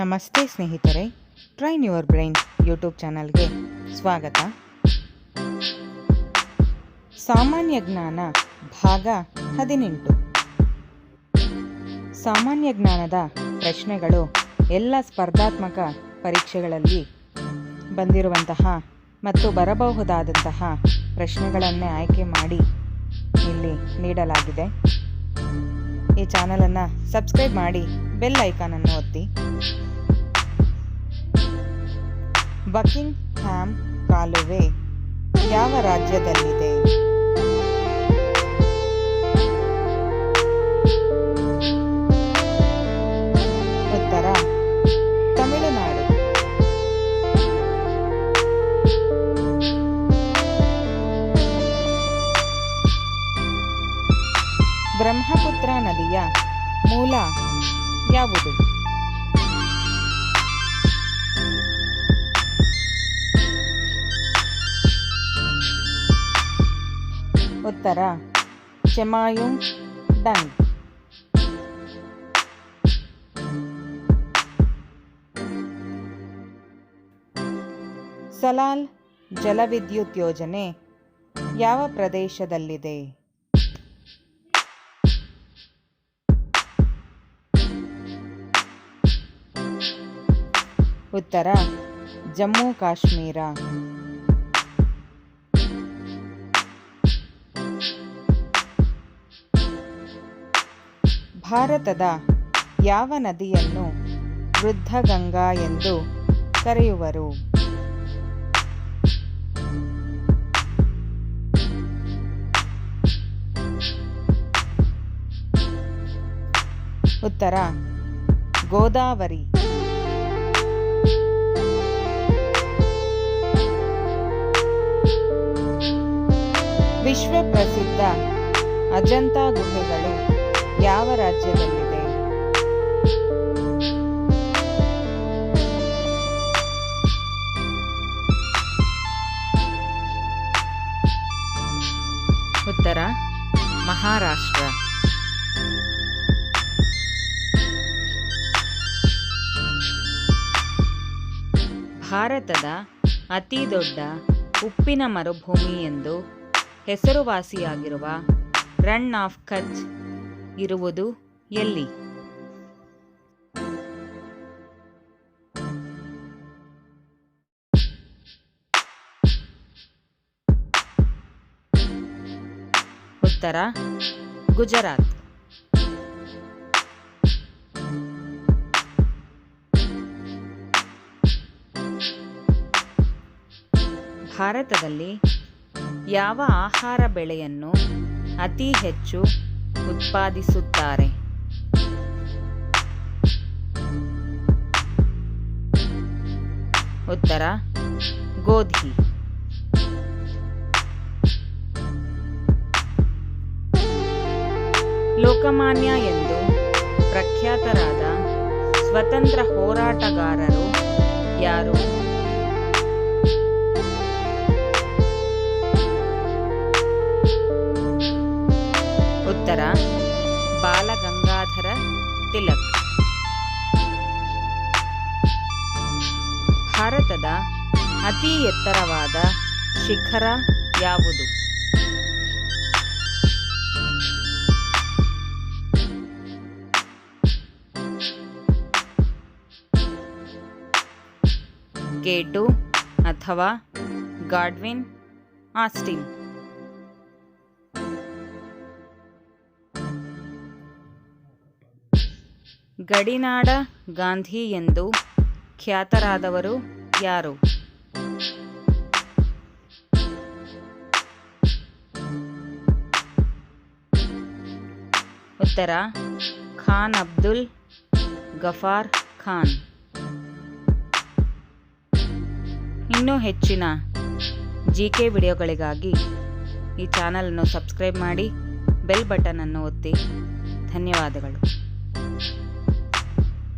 ನಮಸ್ತೆ ಸ್ನೇಹಿತರೆ train your brain YouTube ಚಾನಲ್ಗೆ ಸ್ವಾಗತ. ಸಾಮಾನ್ಯ ಜ್ಞಾನ ಭಾಗ ಹದಿನೆಂಟು. ಸಾಮಾನ್ಯ ಜ್ಞಾನದ ಪ್ರಶ್ನೆಗಳು ಎಲ್ಲ ಸ್ಪರ್ಧಾತ್ಮಕ ಪರೀಕ್ಷೆಗಳಲ್ಲಿ ಬಂದಿರುವಂತಹ ಮತ್ತು ಬರಬಹುದಾದಂತಹ ಪ್ರಶ್ನೆಗಳನ್ನೇ ಆಯ್ಕೆ ಮಾಡಿ ಇಲ್ಲಿ ನೀಡಲಾಗಿದೆ. ಈ ಚಾನಲನ್ನು ಸಬ್ಸ್ಕ್ರೈಬ್ ಮಾಡಿ ಬೆಲ್ ಐಕಾನನ್ನು ಒತ್ತಿ. ಬಕಿಂಗ್ ಹ್ಯಾಮ್ ಕಾಲುವೆ ಯಾವ ರಾಜ್ಯದಲ್ಲಿದೆ? ಉತ್ತರ ತಮಿಳುನಾಡು. ಬ್ರಹ್ಮಪುತ್ರ ನದಿಯ ಮೂಲ ಯಾವುದು? ಉತ್ತರ. ಚೆಮಾಯು ಡಂಗ್ ಸಲಾಲ್ ಜಲವಿದ್ಯುತ್ ಯೋಜನೆ ಯಾವ ಪ್ರದೇಶದಲ್ಲಿದೆ? ಉತ್ತರ ಜಮ್ಮು ಕಾಶ್ಮೀರ. ಭಾರತದ ಯಾವ ನದಿಯನ್ನು ವೃದ್ಧಗಂಗಾ ಎಂದು ಕರೆಯುವರು? ಉತ್ತರ ಗೋದಾವರಿ. ವಿಶ್ವ ಪ್ರಸಿದ್ಧ ಅಜಂತಾ ಗುಹೆಗಳು ಯಾವ ರಾಜ್ಯದಲ್ಲಿದೆ? ಉತ್ತರ ಮಹಾರಾಷ್ಟ್ರ. ಭಾರತದ ಅತಿ ದೊಡ್ಡ ಉಪ್ಪಿನ ಮರುಭೂಮಿ ಎಂದು ಹೆಸರುವಾಸಿಯಾಗಿರುವ ರನ್ ಆಫ್ ಕಚ್ ಇರುವುದು ಎಲ್ಲಿ? ಉತ್ತರ ಗುಜರಾತ್. ಭಾರತದಲ್ಲಿ ಯಾವ ಆಹಾರ ಬೆಳೆಯನ್ನು ಅತಿ ಹೆಚ್ಚು ಉತ್ಪಾದಿಸುತ್ತಾರೆ? ಉತ್ತರ ಗೋಧಿ. ಲೋಕಮಾನ್ಯ ಎಂದು ಪ್ರಖ್ಯಾತರಾದ ಸ್ವತಂತ್ರ ಹೋರಾಟಗಾರರು ಯಾರು? ತಿಲಕ್ ಭಾರತದ ಅತಿ ಎತ್ತರವಾದ ಶಿಖರ ಯಾವುದು? ಗೇಟು ಅಥವಾ ಗಾಡ್ವಿನ್ ಆಸ್ಟಿನ್. ಗಡಿನಾಡ ಗಾಂಧಿ ಎಂದು ಖ್ಯಾತರಾದವರು ಯಾರು? ಉತ್ತರ, ಖಾನ್ ಅಬ್ದುಲ್ ಗಫಾರ್ ಖಾನ್. ಇನ್ನೂ ಹೆಚ್ಚಿನ ಜಿ ಕೆ ವಿಡಿಯೋಗಳಿಗಾಗಿ ಈ ಚಾನಲನ್ನು ಸಬ್ಸ್ಕ್ರೈಬ್ ಮಾಡಿ ಬೆಲ್ ಬಟನನ್ನು ಒತ್ತಿ. ಧನ್ಯವಾದಗಳು.